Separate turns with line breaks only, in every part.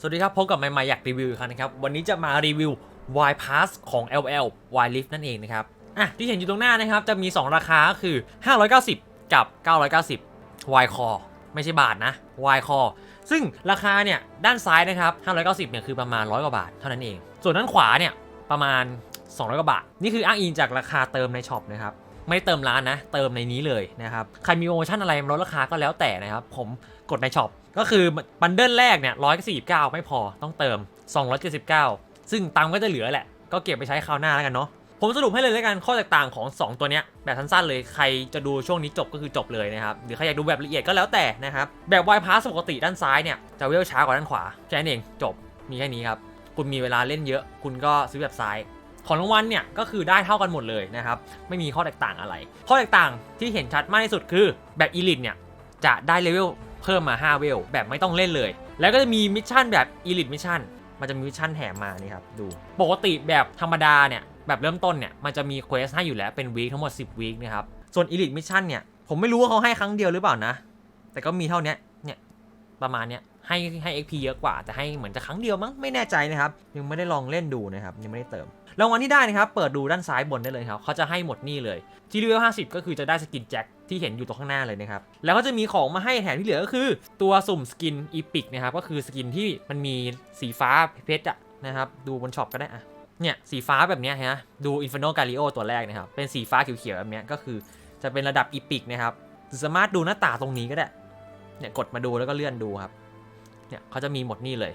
สวัสดีครับพบกับใหม่ๆอยากรีวิวอีกครั้งนะครับ วันนี้จะมารีวิว Y Pass ของ LL Y Lift นั่นเองนะครับ อะ ที่เห็นอยู่ตรงหน้านะครับ จะมี 2 ราคาคือ 590 กับ 990 Y Core ไม่ใช่บาทนะ Y Core ซึ่งราคาเนี่ย ด้านซ้ายนะครับ 590 เนี่ยคือประมาณ 100 กว่าบาทเท่านั้นเอง ส่วนด้านขวาเนี่ยประมาณ 200 กว่าบาท นี่คืออ้างอิงจากราคาเติมในช็อปนะครับ ไม่เติมร้านนะ เติมในนี้เลยนะครับ ใครมีโปรโมชั่นอะไรลดราคาก็แล้วแต่นะครับ ผมกดในช็อป ก็คือบันเดิลแรกเนี่ย149ไม่พอต้องเติม 279 ซึ่งตังก็จะเหลือแหละ ก็เก็บไปใช้คราวหน้าแล้วกันเนาะ ผมสรุปให้เลยแล้วกันข้อแตกต่างของ 2 ตัวเนี้ยแบบสั้นๆเลยใครจะดูช่วงนี้จบก็คือจบเลยนะครับ หรือใครอยากดูแบบละเอียดก็แล้วแต่นะครับ แบบ Y Pass ปกติด้านซ้ายเนี่ยจะเวลช้ากว่าด้านขวาแค่นั้นเองจบมีแค่นี้ครับคุณมีเวลาเล่นเยอะ คุณก็ซื้อแบบซ้าย ของรางวัลเนี่ยก็คือได้เท่ากันหมดเลยนะครับ ไม่มีข้อแตกต่างอะไร ข้อแตกต่างที่เห็นชัดมากที่สุดคือแบบอีลิทเนี่ยจะได้เลเวลเพิ่มมา 5 เวล แบบไม่ต้องเล่นเลย แล้วก็จะมีมิชชั่นแบบอีลิทมิชชั่นมันจะมีมิชชั่นแถมมานี่ครับดู ปกติแบบธรรมดาเนี่ยแบบเริ่มต้นเนี่ยมันจะมีเควสให้อยู่แล้วเป็นวีคทั้งหมด 10วีคนะครับส่วนอีลิทมิชชั่นเนี่ยผมไม่รู้ว่าเขาให้ครั้งเดียวหรือเปล่านะ แต่ก็มีเท่านี้เนี่ยประมาณเนี้ยให้ให้ XP เยอะกว่าแต่ให้เหมือนจะครั้งเดียวมั้งไม่แน่ใจนะครับยังไม่ได้ลองเล่นดูนะครับยังไม่ได้เติม รางวัลที่ได้นะครับเปิดดูด้านซ้ายบนได้เลยครับเขาจะให้หมดนี่เลยที่เลเวล50 ก็คือจะได้สกินแจ็คที่เห็นอยู่ตรงข้างหน้าเลยนะครับ แล้วก็จะมีของมาให้แถมที่เหลือก็คือ ตัวสุ่มสกินอีพิกนะครับ ก็คือสกินที่มันมีสีฟ้าเพชรอะนะครับ ดูบนช็อปก็ได้อะเนี่ย สีฟ้าแบบนี้ฮะ ดู Inferno g a l i o ตัวแรกนะครับ เป็นสีฟ้าเขียวๆแบบนี้ก็คือจะเป็นระดับอีพิกนะครับ สามารถดูหน้าตาตรงนี้ก็ได้ เนี่ยกดมาดูแล้วก็เลื่อนดูครับ เนี่ยเขาจะมีหมดนี่เลย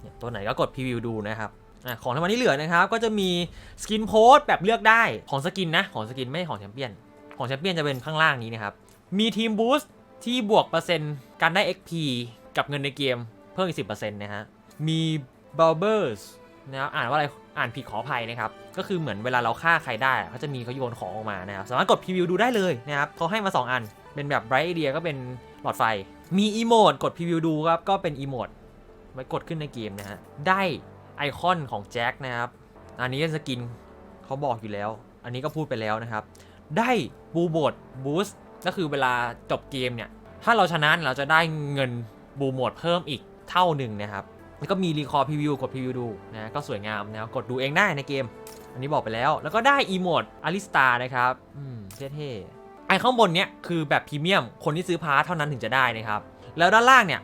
เนี่ยตัวไหนก็กดพรีวิวดูนะครับ อะของทั้งหมดที่เหลือนะครับ ก็จะมีสกินโพสแบบเลือกได้ของสกินนะ ของสกินไม่ใช่ของแชมเปี้ยน ของแชมเปี้ยนจะเป็นข้างล่างนี้นะครับ มีทีมบูสต์ที่บวกเปอร์เซ็นต์การได้ XP กับเงินในเกมเพิ่มอีก10%นะฮะ มีบ u ลเบอร์สนะครับอ่านว่าอะไร อ่านผิดขออภัยนะครับ ก็คือเหมือนเวลาเราฆ่าใครได้เขาจะมีเขาโยนของออกมานะครับ สามารถกดพรีวิวดูได้เลยนะครับเขาให้มา 2 อัน เป็นแบบ Bright Idea ก็เป็นหลอดไฟ มีอีโมดกดพรีวิวดูครับ ก็เป็นอีโมดไว้กดขึ้นในเกมนะฮะ ได้ ไอคอนของแจ็คนะครับ อันนี้สกินเขาบอกอยู่แล้ว อันนี้ก็พูดไปแล้วนะครับ ได้บูโบดบูสต์ก็คือเวลาจบเกมเนี่ย ถ้าเราชนะเราจะได้เงินบูโหมดเพิ่มอีกเท่าหนึ่งนะครับ แล้วก็มีรีคอร์พรีวิวกดพรีวิวดูนะก็สวยงามนะกดดูเองได้ในเกม อันนี้บอกไปแล้ว แล้วก็ได้อีโมดอาริสตานะครับอืมเท่ๆไอข้างบนเนี้ยคือแบบพรีเมียมคนที่ซื้อพาร์ทเท่านั้นถึงจะได้นะครับ แล้วด้านล่างเนี่ย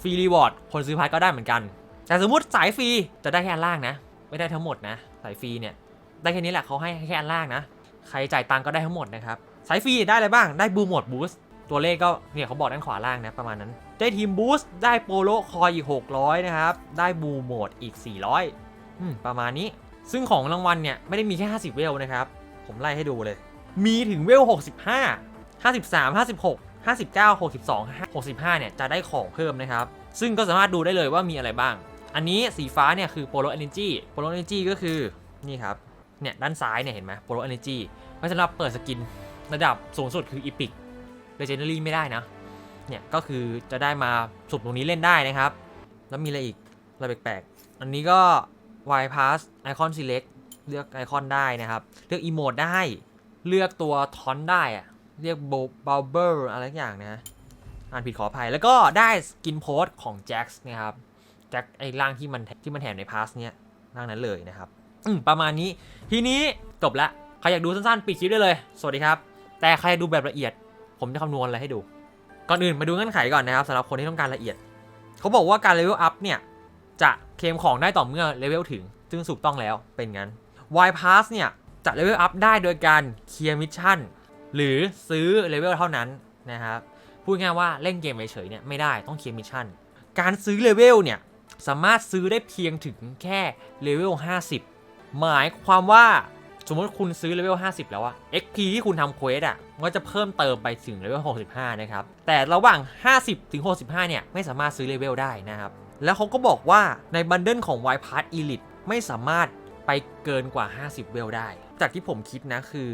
ฟรีรีวอร์ดคนซื้อพาร์ทก็ได้เหมือนกัน แต่สมมติสายฟรีจะได้แค่อันล่างนะ ไม่ได้ทั้งหมดนะ สายฟรีเนี่ยได้แค่นี้แหละเขาให้แค่อันล่างนะ ใครจ่ายตังก็ได้ทั้งหมดนะครับ สายฟรีได้อะไรบ้าง ได้บูโหมดบูสต์ตัวเลขก็เนี่ยเขาบอกด้านขวาล่างนะประมาณนั้น ได้ทีมบูสต์ได้โปโลคอยอีก 600 นะครับ ได้บูโหมดอีก 400อืมประมาณนี้ ซึ่งของรางวัลเนี่ยไม่ได้มีแค่ 50 เวลนะครับ ผมไล่ให้ดูเลย มีถึงเวล 65 53 56 59 62 65เนี่ยจะได้ของเพิ่มนะครับ ซึ่งก็สามารถดูได้เลยว่ามีอะไรบ้าง อันนี้สีฟ้าเนี่ยคือโปโลเอเนจีโปโลเอเนจีก็คือนี่ครับเนี่ยด้านซ้ายเนี่ยเห็นไหมโปโลเอเนจีไว้สำหรับเปิดสกินระดับสูงสุดคืออีพิกเลเจนดารีไม่ได้นะเนี่ยก็คือจะได้มาสุ่มตรงนี้เล่นได้นะครับ แล้วมีอะไรอีกอะไรแปลกๆ อันนี้ก็ Y Pass Icon Select เลือกไอคอนได้นะครับ เลือกอีโมดได้ เลือกตัวทอนได้อะเรียกโบ u ลเบอร์อะไรสักอย่างนะ อ่านผิดขออภัย แล้วก็ได้สกินโพสของแจ็คส์นะครับ แจ็คไอ้ร่างที่มันที่มันแถมในพาสเนี้ยร่างนั้นเลยนะครับอืประมาณนี้ทีนี้จบละใครอยากดูสั้นๆ ปิดคลิปได้เลย สวัสดีครับ แต่ใครอยากดูแบบละเอียด ผมจะคำนวณอะไรให้ดู ก่อนอื่นมาดูเงื่อนไขก่อนนะครับสำหรับคนที่ต้องการละเอียด เขาบอกว่าการเลเวลอัพเนี่ย จะเคลมของได้ต่อเมื่อเลเวลถึง ซึ่งถูกต้องแล้วเป็นงั้น Y Pass เนี่ย จะเลเวลอัพได้โดยการเคลียร์มิชชั่นหรือซื้อเลเวลเท่านั้นนะครับพูดง่ายว่าเล่นเกมเฉยๆเนี่ยไม่ได้ต้องเคลียร์มิชชั่นการซื้อเลเวลเนี่ย สามารถซื้อได้เพียงถึงแค่เลเวล 50 หมายความว่าสมมติคุณซื้อเลเวล 50 แล้วอะ XP ที่คุณทำเควสอะมันจะเพิ่มเติมไปถึงเลเวล 65 นะครับ แต่ระหว่าง 50 ถึง 65 เนี่ย ไม่สามารถซื้อเลเวลได้นะครับ แล้วเขาก็บอกว่าในบันเดิลของ Y Pass Elite ไม่สามารถไปเกินกว่า 50 เวลได้ จากที่ผมคิดนะคือ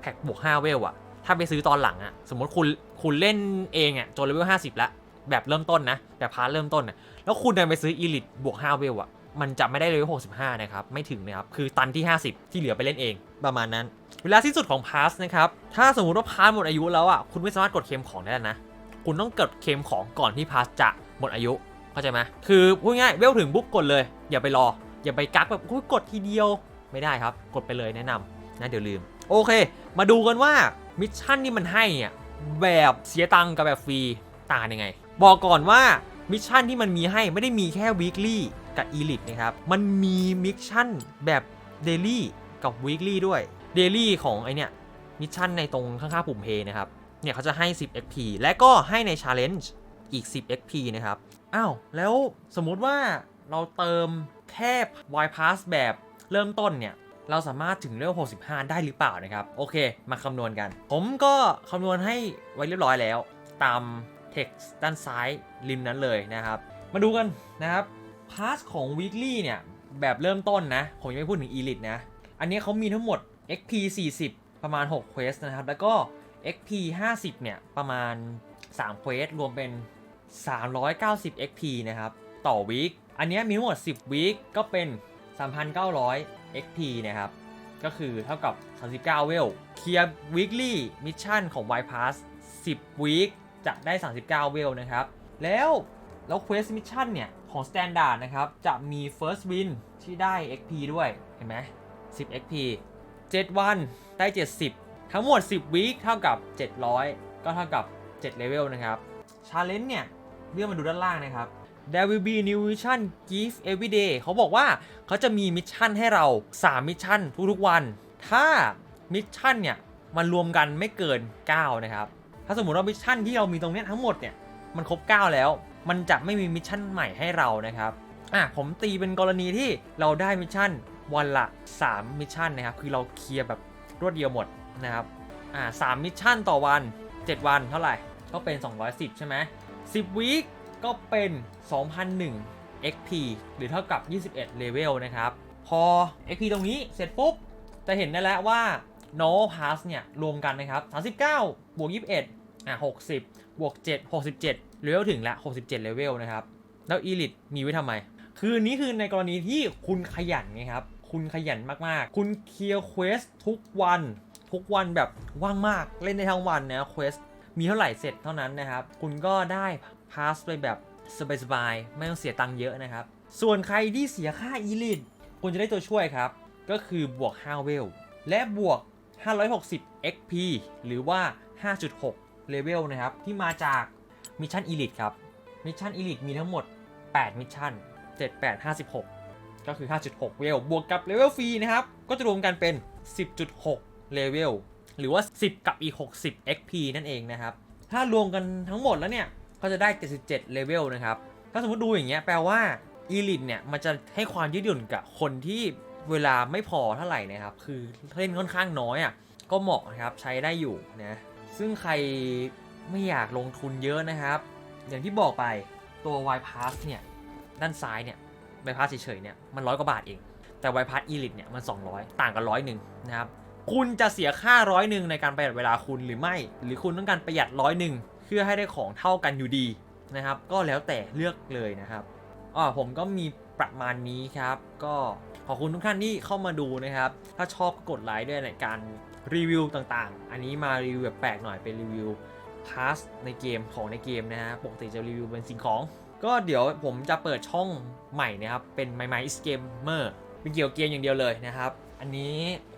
แพ็กบวก 5 เวลอะถ้าไปซื้อตอนหลังอะสมมติคุณคุณเล่นเองอะจนเลเวล 50 แล้ว แบบเริ่มต้นนะ แบบพาร์ทเริ่มต้นนะแล้วคุณเดินไปซื้อ Elite บวก5เวลอะมันจะไม่ได้เลเวล65 นะครับ ไม่ถึงนะครับ คือตันที่ 50 ที่เหลือไปเล่นเอง ประมาณนั้น เวลาสิ้นสุดของพาสนะครับ ถ้าสมมติว่าพาสหมดอายุแล้วอะ คุณไม่สามารถกดเคลมของได้แล้วนะ คุณต้องกดเคลมของก่อนที่พาสจะหมดอายุ เข้าใจไหมคือพูดง่ายเวลถึงปุ๊บกดเลย อย่าไปรอ อย่าไปกักแบบคุยกดทีเดียว ไม่ได้ครับ กดไปเลยแนะนำนะเดี๋ยวลืม โอเค มาดูกันว่ามิชชั่นที่มันให้เนี่ยแบบเสียตังค์กับแบบฟรีต่างกันยังไง บอกก่อนว่ามิชชั่นที่มันมีให้ไม่ได้มีแค่ weekly กับ elite นะครับ มันมีมิชชั่นแบบ daily กับ weekly ด้วย daily ของไอเนี่ยมิชชั่นในตรงข้างๆปุ่ม pay นะครับ เนี่ยเขาจะให้ 10 XP และก็ให้ใน challenge อีก 10 XP นะครับ อ้าว แล้วสมมุติว่าเราเติมแค่ Y Pass แบบเริ่มต้นเนี่ยเราสามารถถึงเลเวล65 ได้หรือเปล่านะครับ โอเค มาคำนวณกัน ผมก็คำนวณให้ไว้เรียบร้อยแล้ว ตาม text ด้านซ้ายริมนั้นเลยนะครับ มาดูกันนะครับ Pass ของ Weekly เนี่ยแบบเริ่มต้นนะ ผมยังไม่พูดถึง Elite นะ อันนี้เขามีทั้งหมด XP 40 ประมาณ 6 Quest นะครับ แล้วก็ XP 50 เนี่ย ประมาณ 3 Quest รวมเป็น 390 XP นะครับ ต่อวีคอันนี้มีทั้งหมด 10วีคก็เป็น 3,900 XP นะครับ ก็คือเท่ากับ 39 เวล เคลียร์ weekly mission ของ Y Pass 10วีค จะได้ 39 เวลนะครับ แล้วแล้ว quest mission เนี่ย ของ standard นะครับ จะมี first win ที่ได้ XP ด้วย เห็นไหม10 XP 7 วันได้ 70 ทั้งหมด 10วีคเท่ากับ 700 ก็เท่ากับ7เลเวลนะครับ challenge เนี่ย เลื่อนมาดูด้านล่างนะครับ There will be new mission give every day เขาบอกว่าเขาจะมีมิชชั่นให้เรา 3 มิชชั่นทุกๆวัน ถ้ามิชชั่นเนี่ย มันรวมกันไม่เกิน 9 นะครับ ถ้าสมมติว่ามิชชั่นที่เรามีตรงนี้ทั้งหมดเนี่ยมันครบ 9 แล้ว มันจะไม่มีมิชชั่นใหม่ให้เรานะครับอะผมตีเป็นกรณีที่เราได้มิชชั่นวันละ 3 มิชชั่นนะครับ คือเราเคลียร์แบบรวดเดียวหมดนะครับอ่า3มิชชั่นต่อวัน 7 วันเท่าไหร่ ก็เป็น 210 ใช่ไหม10วีคก็เป็น 2001 XP หรือเท่ากับ 21เลเวลนะครับ พอ XP ตรงนี้เสร็จปุ๊บ จะเห็นได้แล้วว่า no pass เนี่ย รวมกันนะครับ 39 บวก 21 อะ60บวก7 67เลเวลถึงละ67เลเวลนะครับ แล้ว Elite มีไว้ทำไม คือนี้คือในกรณีที่คุณขยันไงครับ คุณขยันมากๆ คุณเคลียร์เควสทุกวัน ทุกวันแบบว่างมากเล่นได้ทั้งวันนะเควสมีเท่าไหร่เสร็จเท่านั้นนะครับ คุณก็ได้พาสไปแบบสบายๆ ไม่ต้องเสียตังค์เยอะนะครับ ส่วนใครที่เสียค่า Elite คุณจะได้ตัวช่วยครับ ก็คือบวก5เวล และบวก 560 XP หรือว่า 5.6 เลเวลนะครับ ที่มาจากมิชชั่น Elite ครับ มิชชั่น Elite มีทั้งหมด 8 มิชชั่น 7 8 56 ก็คือ 5.6 เวล บวกกับเลเวลฟรีนะครับ ก็จะรวมกันเป็น 10.6 เลเวล หรือว่า 10 กับอีก 60 XP นั่นเองนะครับ ถ้ารวมกันทั้งหมดแล้วเนี่ย ก็จะได้ 77 เลเวลนะครับ ถ้าสมมติดูอย่างเงี้ย แปลว่า Elite เนี่ย มันจะให้ความยืดหยุ่นกับคนที่เวลาไม่พอเท่าไหร่นะครับ คือเล่นค่อนข้างน้อยอะ ก็เหมาะนะครับ ใช้ได้อยู่นะ ซึ่งใครไม่อยากลงทุนเยอะนะครับ อย่างที่บอกไปตัว Y Pass เนี่ย ด้านซ้ายเนี่ย Y Pass เฉยๆเนี่ยมันร้อยกว่าบาทเอง แต่ Y Pass Elite เนี่ยมัน 200 ต่างกันร้อยหนึ่งนะครับ คุณจะเสียค่าร้อยหนึ่งในการประหยัดเวลาคุณหรือไม่ หรือคุณต้องการประหยัดร้อยหนึ่งเพื่อให้ได้ของเท่ากันอยู่ดีนะครับ ก็แล้วแต่เลือกเลยนะครับอ๋อผมก็มีประมาณนี้ครับ ก็ขอบคุณทุกท่านที่เข้ามาดูนะครับ ถ้าชอบก็กดไลค์ด้วยในการ รีวิวต่างๆ อันนี้มารีวิวแบบแปลกหน่อยเป็นรีวิวพาสในเกมของในเกมนะฮะปกติจะรีวิวเป็นสิ่งของ ก็เดี๋ยวผมจะเปิดช่องใหม่นะครับ เป็น My My is Gamer เป็นเกี่ยวกับเกมอย่างเดียวเลยนะครับ อันนี้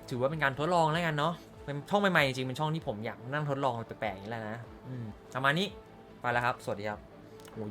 ถือว่าเป็นการทดลองแล้วกันเนาะเป็นช่องใหม่ๆจริงๆเป็นช่องที่ผมอยากนั่งทดลองแปลกๆอย่างนี้แหละนะอืมประมาณนี้ไปแล้วครับ สวัสดีครับ